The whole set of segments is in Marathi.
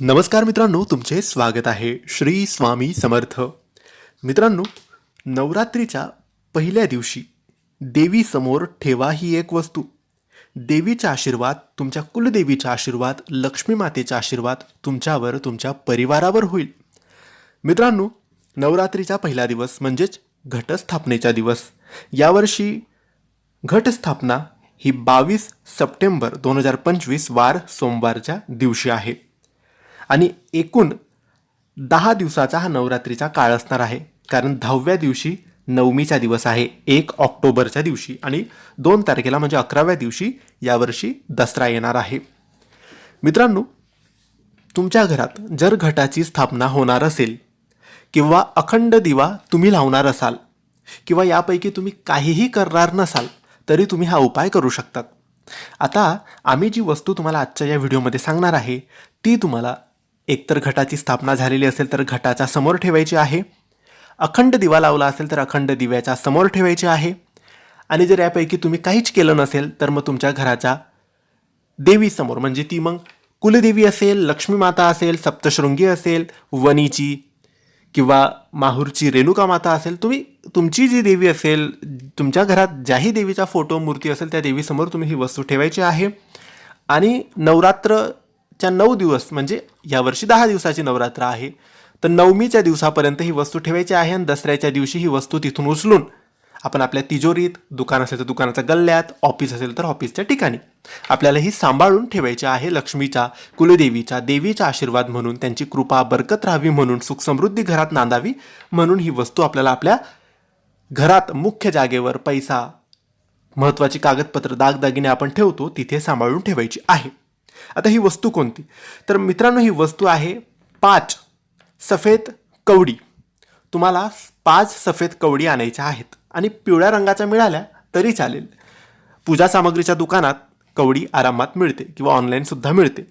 नमस्कार मित्रांनो तुमचे स्वागत आहे श्री स्वामी समर्थ. मित्रांनो नवरात्रीच्या पहिल्या दिवशी देवीसमोर ठेवा ही एक वस्तू. देवीचा आशीर्वाद तुमच्या कुलदेवीचा आशीर्वाद लक्ष्मी मातेचा आशीर्वाद तुमच्यावर तुमच्या परिवारावर होईल. मित्रांनो नवरात्रीचा पहिला दिवस म्हणजेच घटस्थापनेचा दिवस. यावर्षी घटस्थापना ही बावीस सप्टेंबर दोन हजार पंचवीस वार सोमवारच्या दिवशी आहे. आणि एकूण दहा दिवसाचा हा नवरात्रीचा काळ असणार आहे. कारण दहाव्या दिवशी नवमीचा दिवस आहे एक ऑक्टोबरच्या दिवशी आणि दोन तारखेला म्हणजे अकराव्या दिवशी यावर्षी दसरा येणार आहे. मित्रांनो तुमच्या घरात जर घटाची स्थापना होणार असेल किंवा अखंड दिवा तुम्ही लावणार असाल किंवा यापैकी तुम्ही काहीही करणार नसाल तरी तुम्ही हा उपाय करू शकतात. आता आम्ही जी वस्तू तुम्हाला आजच्या या व्हिडिओमध्ये सांगणार आहे ती तुम्हाला एकतर घटाची स्थापना झालेली असेल तर घटाच्या समोर ठेवायची आहे. अखंड दिवा लावला असेल तर अखंड दिव्याच्या समोर ठेवायची आहे. आणि जर यापैकी तुम्ही काहीच केलं नसेल तर मग तुमच्या घराच्या देवीसमोर म्हणजे ती मग कुलदेवी असेल लक्ष्मी माता असेल सप्तशृंगी असेल वनीची किंवा माहूरची रेणुका माता असेल तुम्ही तुमची जी देवी असेल तुमच्या घरात ज्याही देवीचा फोटो मूर्ती असेल त्या देवीसमोर तुम्ही ही वस्तू ठेवायची आहे. आणि नवरात्र च्या नऊ दिवस म्हणजे यावर्षी दहा दिवसाची नवरात्र आहे तर नवमीच्या दिवसापर्यंत ही वस्तू ठेवायची आहे आणि दसऱ्याच्या दिवशी ही वस्तू तिथून उचलून आपण आपल्या तिजोरीत दुकान असेल तर दुकानाच्या गल्ल्यात ऑफिस असेल तर ऑफिसच्या ठिकाणी आपल्याला ही सांभाळून ठेवायची आहे लक्ष्मीच्या कुलदेवीच्या देवीचा आशीर्वाद म्हणून त्यांची कृपा बरकत राहावी म्हणून सुख समृद्धी घरात नांदावी म्हणून ही वस्तू आपल्याला आपल्या घरात मुख्य जागेवर पैसा महत्त्वाची कागदपत्र दागदागिने आपण ठेवतो तिथे सांभाळून ठेवायची आहे. आता ही वस्तू कोणती? तर मित्रांनो ही वस्तू आहे पाच सफेद कवडी. तुम्हाला पाच सफेद कवडी आणायच्या आहेत आणि पिवळ्या रंगाच्या मिळाल्या तरी चालेल. पूजा सामग्रीच्या दुकानात कवडी आरामात मिळते किंवा ऑनलाईनसुद्धा मिळते.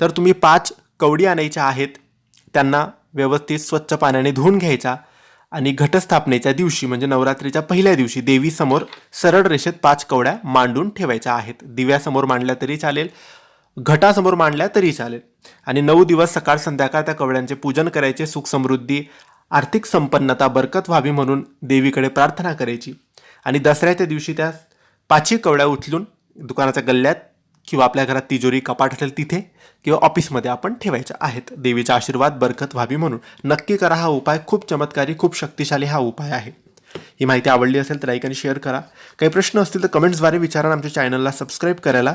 तर तुम्ही पाच कवडी आणायच्या आहेत त्यांना व्यवस्थित स्वच्छ पाण्याने धुवून घ्यायच्या आणि घटस्थापनेच्या दिवशी म्हणजे नवरात्रीच्या पहिल्या दिवशी देवीसमोर सरळ रेषेत पाच कवड्या मांडून ठेवायच्या आहेत. दिव्यासमोर मांडल्या तरी चालेल. घटासमोर मांडल्या तरी चालेल. आणि नऊ दिवस सकाळ संध्याकाळ त्या कवड्यांचे पूजन करायचे सुख समृद्धी आर्थिक संपन्नता बरकत व्हावी म्हणून देवीकडे प्रार्थना करायची. आणि दसऱ्याच्या दिवशी त्या पाचही कवड्या उचलून दुकानाच्या गल्ल्यात किंवा आपल्या घरात तिजोरी कपाट असेल तिथे किंवा ऑफिसमध्ये आपण ठेवायच्या आहेत. देवीचा आशीर्वाद बरकत व्हावी म्हणून. नक्की करा हा उपाय. खूप चमत्कारी खूप शक्तिशाली हा उपाय आहे. ही माहिती आवडली असेल तर लाईक आणि शेअर करा. काही प्रश्न असतील तर कमेंट्सद्वारे विचारा आमच्या चॅनलला सबस्क्राईब करायला.